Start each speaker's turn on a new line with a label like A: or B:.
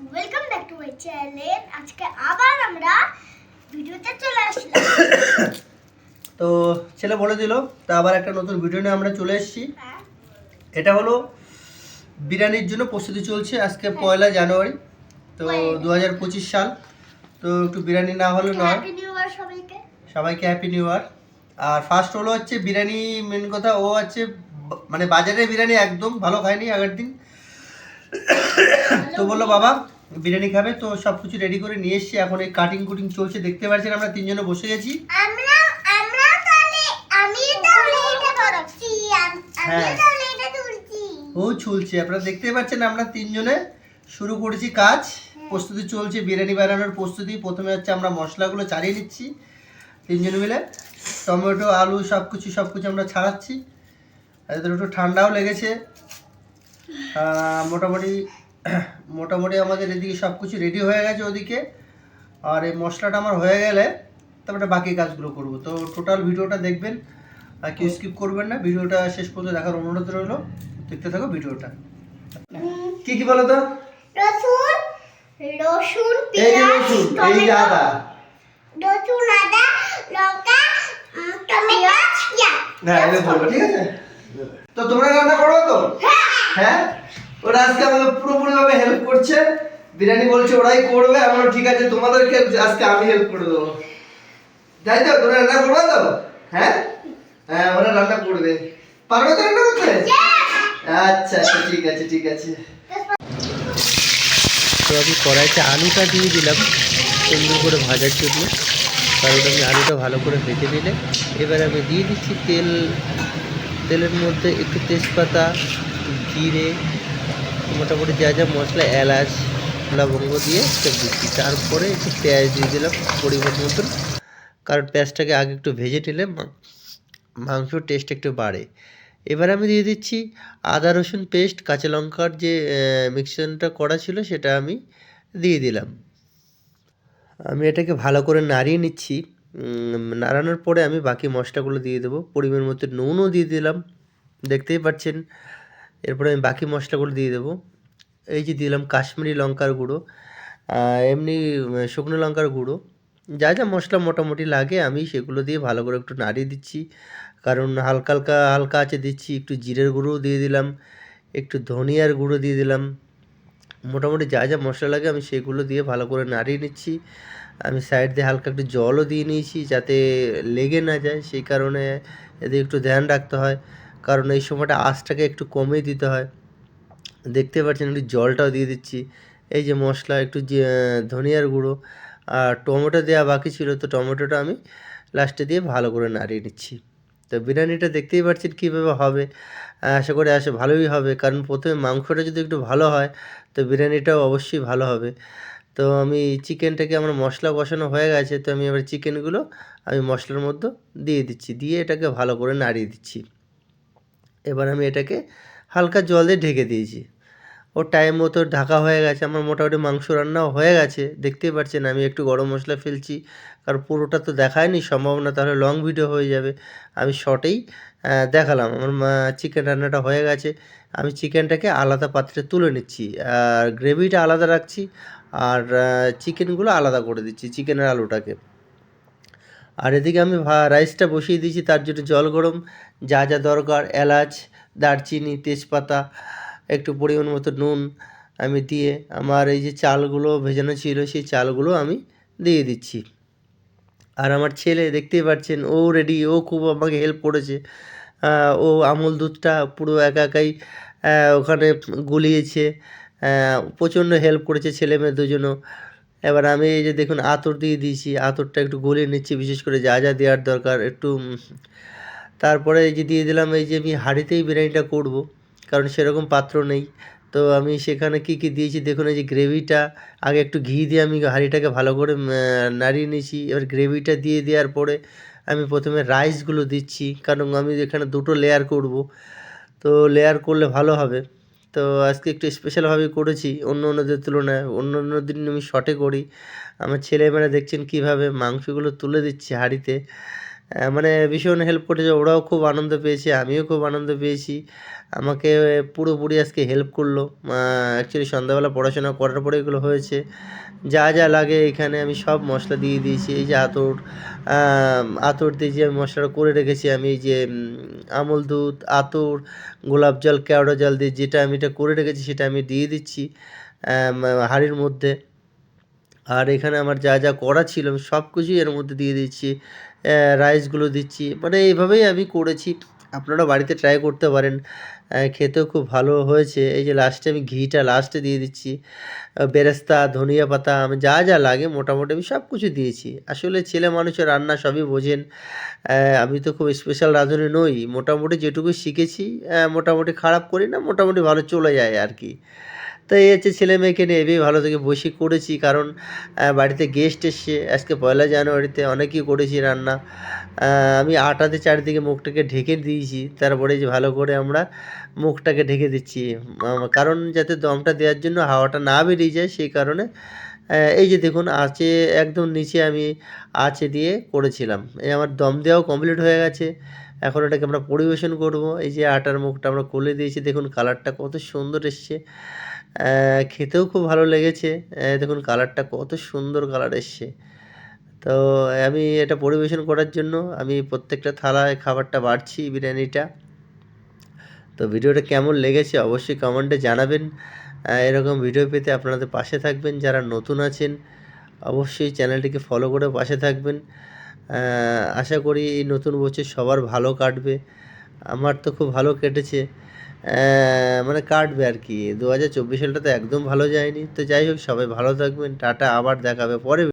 A: Welcome back to my channel আজকে আবার আমরা ভিডিওতে চলে আসলাম।
B: তো ছেলে বলে দিল তা আবার একটা নতুন ভিডিও নিয়ে আমরা চলে এসেছি।
A: হ্যাঁ।
B: এটা হলো বিরিয়ানির জন্য প্রস্তুতি চলছে আজকে পয়লা জানুয়ারি তো দু হাজার পঁচিশ সাল। তো একটু বিরিয়ানি না হলে নয়।
A: সবাইকে।
B: হ্যাপি নিউ ইয়ার আর ফার্স্ট হলো হচ্ছে বিরিয়ানি মেন কথা ও হচ্ছে মানে বাজারের বিরিয়ানি একদম ভালো খায়নি আগের দিন। তো বলল বাবা বিরিয়ানি খাবে? তো সব কিছু রেডি করে নিয়ে এসেছি। এখন এই কাটিং কুটিং চলছে দেখতে পাচ্ছেন আমরা তিনজনে বসে গেছি। হ্যাঁ। ও চলছে আপনারা দেখতে পাচ্ছেন আমরা তিনজনে শুরু করেছি কাজ। প্রস্তুতি চলছে বিরিয়ানি বানানোর প্রস্তুতি। প্রথমে হচ্ছে আমরা মশলাগুলো চালিয়ে নিচ্ছি তিনজন মিলে। টমেটো আলু সব কিছু সব কিছু আমরা ছাড়াচ্ছি। এদের একটু ঠান্ডাও লেগেছে। মোটামুটি মোটামুটি আমাদের এদিকে সব কিছু রেডি হয়ে গেছে ওদিকে। আর এই মশলাটা আমার হয়ে গেলে তারপরে বাকি কাজগুলো করব। তো টোটাল ভিডিওটা দেখবেন আর কেউ স্কিপ করবেন না। ভিডিওটা শেষ পর্যন্ত দেখার অনুরোধ রইল। দেখতে থাকো ভিডিওটা। কি কি বলো তো?
A: রসুন রসুন
B: এই
A: পেঁয়াজ
B: রসুন এই যে আদা।
A: রসুন আদা লঙ্কা টমেটো পেঁয়াজ
B: হ্যাঁ এটা বলব ঠিক আছে? তো তোমরা রান্না করো তো? হ্যাঁ। ওরা আজকে আমাকে পুরোপুরি ভাবে হেল্প করছে। বিরিয়ানি বলছে ওরাই করবে। আমরা ঠিক আছে তোমাদেরকে আজকে আমি হেল্প করে দেবো। যাই তো? তোমরা রান্না করবে তো? হ্যাঁ? হ্যাঁ ওরা রান্না করবে। পারবে তো রান্না করতে? আচ্ছা আচ্ছা ঠিক আছে ঠিক আছে। তো আমি কড়াইতে আলুটা দিয়ে দিলাম সুন্দর করে ভাজার জন্য। কারণ আমি আলুটা ভালো করে ভেজে নিলে। এবার আমি দিয়ে দিচ্ছি তেল। তেলের মধ্যে একটু তেজপাতা জিরে, মোটামুটি যা যা মশলা, এলাচ, লবঙ্গ দিয়ে সব দিচ্ছি। তারপরে একটু পেঁয়াজ দিয়ে দিলাম পরিমাণ মতন। কারণ পেঁয়াজটাকে আগে একটু ভেজে নিলে মা- মাংসর টেস্ট একটু বাড়ে। এবার আমি দিয়ে দিচ্ছি আদা, রসুন পেস্ট কাঁচা লঙ্কার যে মিক্সচারটা করা ছিল সেটা আমি দিয়ে দিলাম। আমি এটাকে ভালো করে নাড়িয়ে নিচ্ছি। নাড়ানোর পরে আমি বাকি মশলাগুলো দিয়ে দেবো। পরিমাণ মতো নুনও দিয়ে দিলাম। দেখতেই পাচ্ছেন এরপরে আমি বাকি মশলাগুলো দিয়ে দেবো। এই যে দিলাম কাশ্মীরি লঙ্কার গুঁড়ো এমনি শুকনো লঙ্কার গুঁড়ো। যা যা মশলা মোটামুটি লাগে, আমি সেগুলো দিয়ে ভালো করে একটু নাড়িয়ে দিচ্ছি। কারণ হালকা হালকা হালকা আছে দিচ্ছি, একটু জিরের গুঁড়োও দিয়ে দিলাম, একটু ধনিয়ার গুঁড়ো দিয়ে দিলাম। মোটামুটি যা যা মশলা লাগে, আমি সেগুলো দিয়ে ভালো করে নাড়িয়ে নিচ্ছি। আমি সাইড দিয়ে হালকা একটু জলও দিয়ে নিয়েছি, যাতে লেগে না যায়, সেই কারণে এদের একটু ধ্যান রাখতে হয়। কারণ এই সময়টা আঁচটাকে একটু কমিয়ে দিতে হয়। দেখতে পাচ্ছেন একটু জলটাও দিয়ে দিচ্ছি। এই যে মশলা, একটু যে ধনিয়ার গুঁড়ো আর টমেটো দেওয়া বাকি ছিল, তো টমেটোটা আমি লাস্টে দিয়ে ভালো করে নাড়িয়ে নিচ্ছি। তো বিরিয়ানিটা দেখতেই পাচ্ছেন কীভাবে হবে। আশা করি আসে ভালোই হবে, কারণ প্রথমে মাংসটা যদি একটু ভালো হয়, তো বিরিয়ানিটাও অবশ্যই ভালো হবে। তো আমি চিকেনটাকে আমার মশলা বসানো হয়ে গেছে, তো আমি এবার চিকেনগুলো আমি মশলার মধ্যে দিয়ে দিচ্ছি, দিয়ে এটাকে ভালো করে নাড়িয়ে দিচ্ছি। এবার আমি এটাকে হালকা জল দিয়ে ঢেকে দিয়েছি। ও টাইম মতো ঢাকা হয়ে গেছে, আমার মোটামুটি মাংস রান্নাও হয়ে গেছে। দেখতেই পাচ্ছেন, আমি একটু গরম মশলা ফেলছি। কারণ পুরোটা তো দেখায়নি সম্ভাবনা তাহলে লং ভিডিও হয়ে যাবে। আমি শর্টেই দেখালাম। আমার চিকেন রান্নাটা হয়ে গেছে। আমি চিকেনটাকে আলাদা পাত্রে তুলে নিচ্ছি। আর গ্রেভিটা আলাদা রাখছি, আর চিকেনগুলো আলাদা করে দিচ্ছি চিকেনের আলুটাকে। আর এদিকে আমি রাইসটা বসিয়ে দিয়েছি, তার জন্য জল গরম, যা যা দরকার, এলাচ, দারচিনি, তেজপাতা, একটু পরিমাণ মতো নুন আমি দিয়ে আমার এই যে চালগুলো ভেজানো ছিল, সেই চালগুলো আমি দিয়ে দিচ্ছি। আর আমার ছেলে, দেখতেই পাচ্ছেন, ও রেডি ও খুব আমাকে হেল্প করেছে। ও আমুল দুধটা পুরো একা একাই ওখানে গুলিয়েছে। প্রচণ্ড হেল্প করেছে ছেলে মেয়ে দুজনও। এবার আমি এই যে দেখুন আতর দিয়ে দিয়েছি, আতরটা একটু গলিয়ে নিচ্ছি, বিশেষ করে যা যা দেওয়ার দরকার, একটু তারপরে এই যে দিয়ে দিলাম, এই যে আমি হাঁড়িতেই বিরিয়ানিটা করব, কারণ সেরকম পাত্র নেই। তো আমি সেখানে কি কি দিয়েছি, দেখুন এই যে গ্রেভিটা, আগে একটু ঘি দিয়ে আমি হাঁড়িটাকে ভালো করে নাড়িয়ে নিয়েছি, এবার গ্রেভিটা দিয়ে দেওয়ার পরে আমি প্রথমে রাইসগুলো দিচ্ছি, কারণ আমি এখানে দুটো লেয়ার করব। তো লেয়ার করলে ভালো হবে। তো আজকে একটু স্পেশালভাবে করেছি, অন্য অন্যদের তুলনায়। অন্য অন্য দিন আমি শর্টে করি। আমার ছেলেমেয়েরা দেখছেন কীভাবে মাংসগুলো তুলে দিচ্ছে হাঁড়িতে। মানে ভীষণ হেল্প করেছে। ওরাও খুব আনন্দ পেয়েছে, আমিও খুব আনন্দ পেয়েছি। আমাকে পুরোপুরি আজকে হেল্প করল। অ্যাকচুয়ালি সন্ধ্যাবেলা পড়াশোনা করার পরে এগুলো হয়েছে। যা যা লাগে এখানে আমি সব মশলা দিয়ে দিয়েছি। এই যে আতর আতর দিয়ে যে আমি মশলাটা করে রেখেছি, আমি এই যে আমল দুধ, আতর, গোলাপ জল, কেওড়া জল দিয়ে যেটা আমি এটা করে রেখেছি সেটা আমি দিয়ে দিচ্ছি হাঁড়ির মধ্যে। আর এখানে আমার যা যা করা ছিল আমি সব কিছুই এর মধ্যে দিয়ে দিচ্ছি রাইসগুলো দিচ্ছি। মানে এইভাবেই আমি করেছি। আপনারা বাড়িতে ট্রাই করতে পারেন। খেতেও খুব ভালো হয়েছে। এই যে লাস্টে আমি ঘিটা লাস্টে দিয়ে দিচ্ছি। বেরেস্তা, ধনিয়া পাতা, আমি যা যা লাগে মোটামুটি আমি সব কিছু দিয়েছি। আসলে ছেলে মানুষের রান্না সবই বোঝেন। আমি তো খুব স্পেশাল রাঁধুনি নই। মোটামুটি যেটুকু শিখেছি মোটামুটি খারাপ করি না, মোটামুটি ভালো চলে যায় আর কি। তো এই হচ্ছে ছেলে মেয়েকে নিয়ে এভাবেই ভালো থেকে বসে করেছি। কারণ বাড়িতে গেস্ট এসছে। আজকে পয়লা জানুয়ারিতে অনেকই করেছি রান্না। আমি আটাতে চারিদিকে মুখটাকে ঢেকে দিয়েছি। তারপরে যে ভালো করে আমরা মুখটাকে ঢেকে দিচ্ছি। কারণ যাতে দমটা দেওয়ার জন্য হাওয়াটা না বেরিয়ে যায়, সেই কারণে এই যে দেখুন, আঁচে একদম নিচে আমি আঁচে দিয়ে করেছিলাম। এই আমার দম দেওয়াও কমপ্লিট হয়ে গেছে। এখন এটাকে আমরা পরিবেশন করব। এই যে আটার মুখটা আমরা খুলে দিয়েছি। দেখুন কালারটা কত সুন্দর এসছে। খেতেও খুব ভালো লেগেছে। দেখুন কালারটা কত সুন্দর কালার এসছে। তো, আমি এটা পরিবেশন করার জন্য আমি প্রত্যেকটা থালায় খাবারটা বাড়ছি বিরিয়ানিটা। তো, ভিডিওটা কেমন লেগেছে অবশ্যই কমেন্টে জানাবেন। এরকম ভিডিও পেতে আপনাদের পাশে থাকবেন। যারা নতুন আছেন, অবশ্যই চ্যানেলটিকে ফলো করে পাশে থাকবেন। আশা করি এই নতুন বছর সবার ভালো কাটবে। আমার তো খুব ভালো কেটেছে। মানে কাটবে আর কি। দু হাজার চব্বিশ সালটা তো একদম ভালো যায়নি। তো যাই হোক, সবাই ভালো থাকবেন। টাটা, আবার দেখাবে। পরে